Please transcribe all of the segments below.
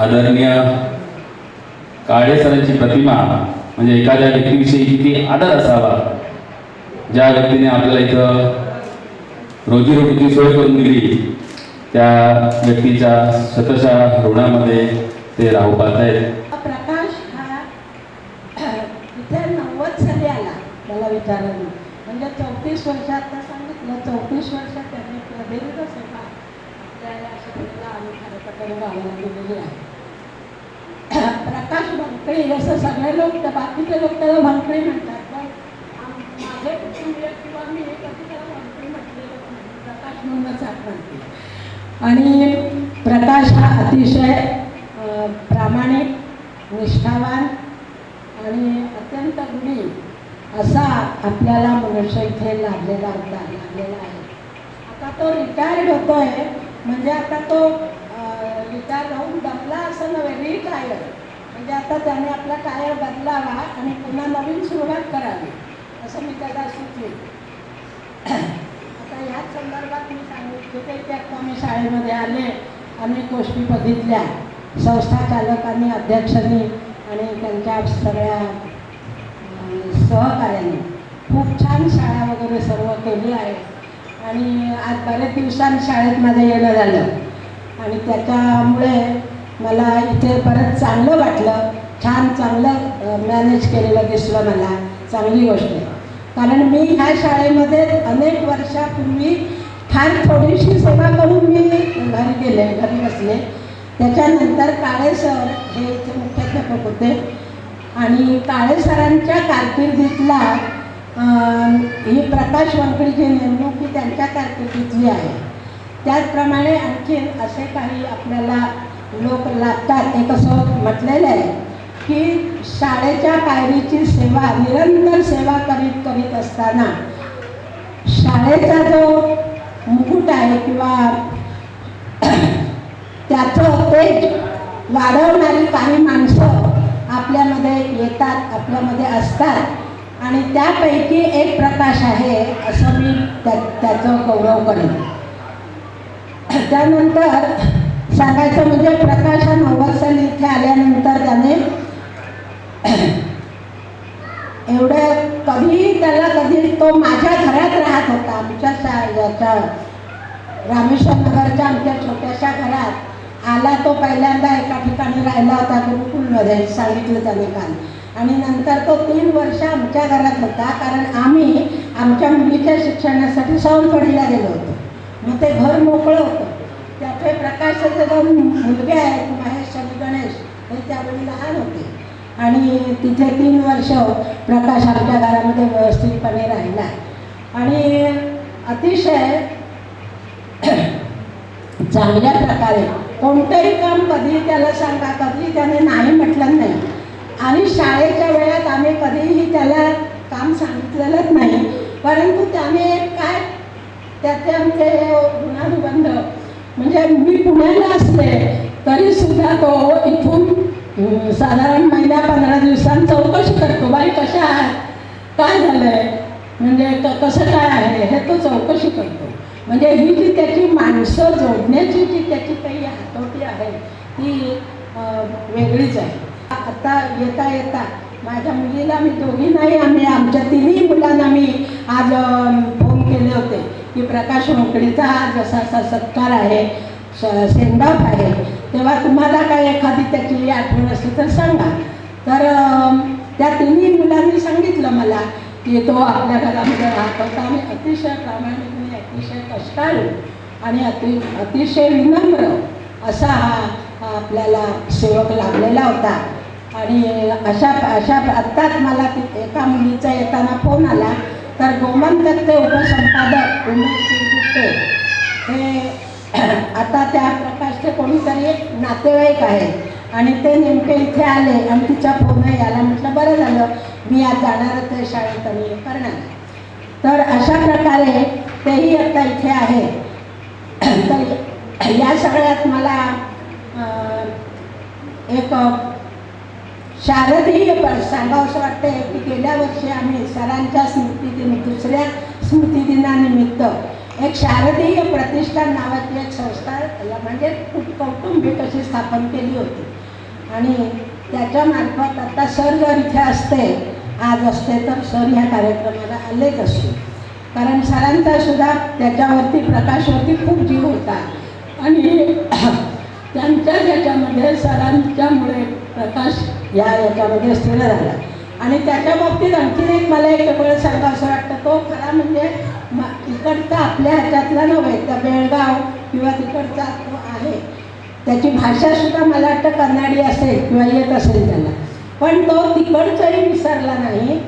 आदरणीय काळे सरांची प्रतिमा म्हणजे एखाद्या व्यक्तीविषयी किती आदर असावा ज्या व्यक्तीने आपल्याला इथं रोजीरोटीची सोय करून दिली त्या व्यक्तीच्या स्वतःच्या ऋणामध्ये ते राहू पाहत आहेत प्रकाश हा इथे नव्वद साली आला मला विचारायला. म्हणजे चौतीस वर्षात सांगितलं चौतीस वर्षात त्यांनी प्रदीर्घ सेवा आपल्या या शहराला आणि खरपटण दिलेली आहे. प्रकाश भंकळी असं सगळे लोक तर बाकीचे लोक त्याला भंकळी म्हणतात. पण माझे कुटुंबीय किंवा मी कधी त्याला भंकळी म्हटलेलं प्रकाश म्हणूनच आठवणते आणि प्रकाश हा अतिशय प्रामाणिक निष्ठावान आणि अत्यंत गुणी असा आपल्याला मनुष्य इथे लाभलेला होता लाभलेला आहे. आता तो रिटायर्ड होतोय. म्हणजे आता तो रिटायर होऊन दमला असं नव्हे रिटायर्ड म्हणजे आता त्याने आपला टायर बदलावा आणि पुन्हा नवीन सुरुवात करावी असं मी त्याला सुचवेन. आता ह्याच संदर्भात मी सांगितले की आता मी शाळेमध्ये आले अनेक गोष्टी बघितल्या. संस्था चालकांनी अध्यक्षांनी आणि त्यांच्या सगळ्या सहकार्याने खूप छान शाळा वगैरे सर्व केली आहे. आणि आज बऱ्याच दिवसांनी शाळेत माझं येणं झालं. आणि त्याच्यामुळे मला इथे परत चांगलं वाटलं. छान चांगलं मॅनेज केलेलं दिसलं मला. चांगली गोष्ट आहे. कारण मी ह्या शाळेमध्ये अनेक वर्षापूर्वी फार थोडीशी सेवा करून मी घरी गेले घरी बसले. त्याच्यानंतर काळे सर हे इथे मुख्याध्यापक होते. आणि काळे सरांच्या कारकिर्दीतला ही प्रकाश वंकळीची नेमणूक ही त्यांच्या कारकिर्दीतली आहे. त्याचप्रमाणे आणखीन असे काही आपल्याला लोक लागतात ते कसं म्हटलेलं आहे की शाळेच्या पायरीची सेवा निरंतर सेवा करीत करीत असताना शाळेचा जो मुकुट आहे किंवा त्याचं तेज वाढवणारी काही माणसं आपल्यामध्ये येतात आपल्यामध्ये असतात. आणि त्यापैकी एक प्रकाश आहे असं मी त्या त्याचं गौरव करेन. त्यानंतर सांगायचं म्हणजे प्रकाश हा नव्वद इथे आल्यानंतर त्याने एवढं कधीही त्याला कधी तो माझ्या घरात राहत होता आमच्या शा- याच्या रामेश्वर नगरच्या आमच्या छोट्याशा घरात. आला तो पहिल्यांदा एका ठिकाणी राहिला होता गुरुकुलमध्ये सांगितलं त्याने काल. आणि नंतर तो तीन वर्ष आमच्या घरात होता कारण आम्ही आमच्या मुलीच्या शिक्षणासाठी सावंतवाडीला गेलो होतो. मग ते घर मोकळं होतं. त्याचे दोन मुलगे आहेत महेश आणि गणेश हे त्यावेळी लहान होते. आणि तिथे तीन वर्ष प्रकाश आमच्या घरामध्ये व्यवस्थितपणे राहिला. आणि अतिशय चांगल्या प्रकारे कोणतंही काम कधी त्याला सांगा कधी त्याने नाही म्हटलं नाही. आणि शाळेच्या वेळात आम्ही कधीही त्याला काम सांगितलेलंच नाही. परंतु त्याने काय त्याचे आमचे गुणानुबंध म्हणजे मी पुण्याला असले तरी सुद्धा तो इथून साधारण महिन्या पंधरा दिवसांनी चौकशी करतो. बाई कशा आहात? काय झालंय? म्हणजे कसं काय आहे? हे तो चौकशी करतो. म्हणजे ही जी त्याची माणसं जोडण्याची जी त्याची काही हातोटी आहे ती वेगळीच आहे. आता येता येता माझ्या मुलीला मी दोघी नाही आम्ही आमच्या तिन्ही मुलांना मी आज फोन केले होते. की प्रकाश मोकळीचा जसा असा असा सत्कार आहे सेंडॉफ आहे तेव्हा तुम्हाला काय एखादी त्याची आठवण असली तर सांगा. तर त्या तिन्ही मुलांनी सांगितलं मला की तो आपल्या घरामध्ये राहत होता आणि अतिशय प्रामाणिकने अतिशय कष्टाळू आणि अति अतिशय विनम्र असा हा आपल्याला सेवक लाभलेला होता. आणि अशा अशा आत्ताच मला एका मुलीचा येताना फोन आला तर गोमंतकचे उपसंपादक उमेश हे आता त्या प्रकाशचे कोणीतरी एक नातेवाईक आहे. आणि ते नेमके इथे आले आणि तिचा फोन आला म्हटलं बरं झालं मी आज जाणारच ते शाळेत आणि करणार. तर अशा प्रकारे तेही आता इथे आहे. तर या सगळ्यात मला एक शारदीय पण सांगावंसं वाटते गेल्या वर्षी आम्ही सरांच्या स्मृतिदिन दुसऱ्या स्मृतिदिनानिमित्त एक शारदीय प्रतिष्ठान नावाची एक संस्था या म्हणजे खूप कौटुंबिक अशी स्थापन केली होती. आणि त्याच्यामार्फत आता सर जर इथे असते आज असते तर सर ह्या कार्यक्रमाला आलेच असते कारण सरांचा सुद्धा त्याच्यावरती प्रकाशवरती खूप जीव होता. आणि त्यांच्या याच्यामध्ये सरांच्यामुळे प्रकाश या याच्यामध्ये स्थिर झाला. आणि त्याच्या बाबतीत आणखीन एक मला एक वेळ असं वाटतं तो खरा म्हणजे म- इकडचा आपल्या ह्याच्यातला नव्हे त्या बेळगाव किंवा तिकडचा तो आहे. त्याची भाषा सुद्धा मला वाटतं कन्नाडी असेल किंवा येत असेल त्याला. पण तो तिकडचाही विसरला नाही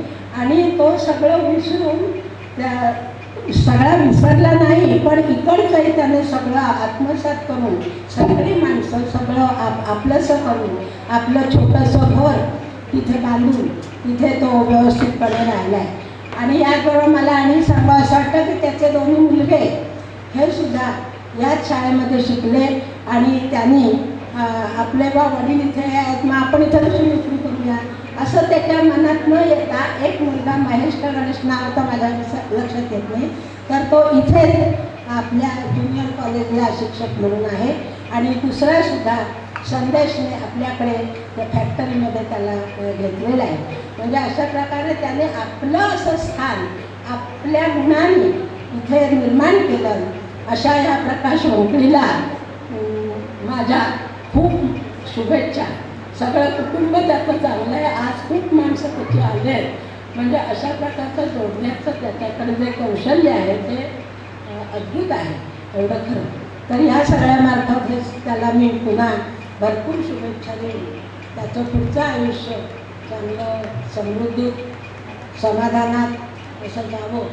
आणि तो सगळं विसरून त्या सगळा विसरला नाही पण इकडचंही त्याने सगळं आत्मसात करून सगळी माणसं सगळं आप आपलंसं करून आपलं छोटंसं घर तिथे बांधून इथे तो व्यवस्थितपणे राहिला आहे आणि याचबरोबर मला आणि सांगा असं वाटतं की त्याचे दोन्ही मुलगे हे सुद्धा याच शाळेमध्ये शिकले आणि त्यांनी आपले बा वडील इथे आहेत मग आपण इथे दुसरी नोकरी करूया? असं त्याच्या मनात न येता एक मुलगा महेश गणेश नाव तर माझ्या लक्षात येत नाही. तर तो इथे आपल्या ज्युनियर कॉलेजला शिक्षक म्हणून आहे. आणि दुसरा सुद्धा संदेशने आपल्याकडे त्या फॅक्टरीमध्ये त्याला घेतलेलं आहे. म्हणजे अशा प्रकारे त्याने आपलं असं स्थान आपल्या गुणांनी इथे निर्माण केलं. अशा ह्या प्रकाश होंगडीला माझ्या खूप शुभेच्छा. सगळं कुटुंब त्याचं चांगलं आहे. आज खूप माणसं कुठे आले आहेत म्हणजे अशा प्रकारचं जोडण्याचं त्याच्याकडे जे कौशल्य आहे ते अद्भुत आहे. एवढं खरं. तर ह्या सगळ्या मार्फत त्याला मी पुन्हा भरपूर शुभेच्छा देईन त्याचं पुढचं आयुष्य चांगलं समृद्धीत समाधानात असं जावं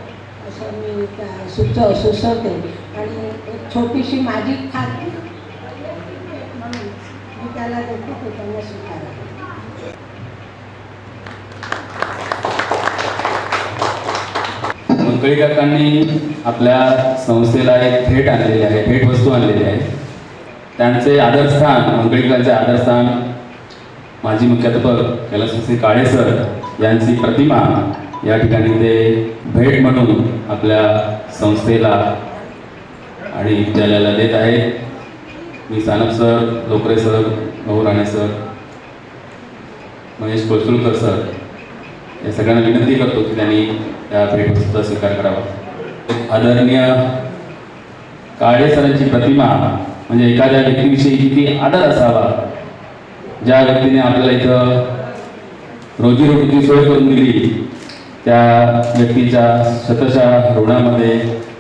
असं मी त्या सुचव सुचवते. आणि एक छोटीशी माझी खात्री म्हणून मी त्याला देतो ते त्यांना स्वीकारा मंगळी काकांनी आपल्या संस्थेला एक भेट आणलेली आहे भेट वस्तू आणलेली आहे. त्यांचे आदरस्थान मंगळीकांचे आदरस्थान माजी मुख्याध्यापक कैलासवासी काळे सर यांची प्रतिमा या ठिकाणी ते भेट म्हणून आपल्या संस्थेला आणि विद्यालयाला देत आहेत मी Sanap sir Lokare sir Bhau Rane sir Mahesh Kosulkar sir या सगळ्यांना विनंती करतो की त्यांनी त्या भेटवस्तूचा स्वीकार करावा. आदरणीय काळे सरांची प्रतिमा म्हणजे एखाद्या व्यक्तीविषयी किती आदर असावा ज्या व्यक्तीने आपल्याला इथं रोजीरोटीची सोय करून दिली त्या व्यक्तीच्या शतशा ऋणामध्ये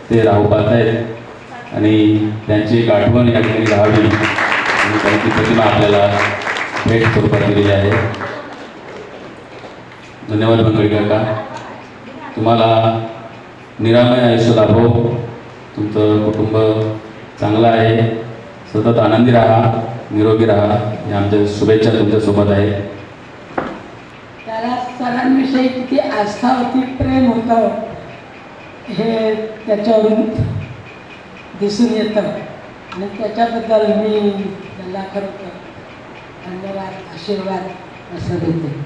ते राहू पाहत आहेत आणि त्यांची एक आठवण या ठिकाणी राहावी आणि त्यांची प्रतिमा आपल्याला भेट स्वरूपात दिलेली आहे. धन्यवाद मंगळी काका. तुम्हाला निरामय आयुष्य लाभो तुमचं कुटुंब चांगलं आहे. सतत आनंदी राहा निरोगी राहा. या आमच्या शुभेच्छा तुमच्यासोबत आहे. त्याला सरांविषयी किती आस्था होती प्रेम होतं हे त्याच्यावरून दिसून येतं. आणि त्याच्याबद्दल मी त्याला खरं धन्यवाद आशीर्वाद असं देते.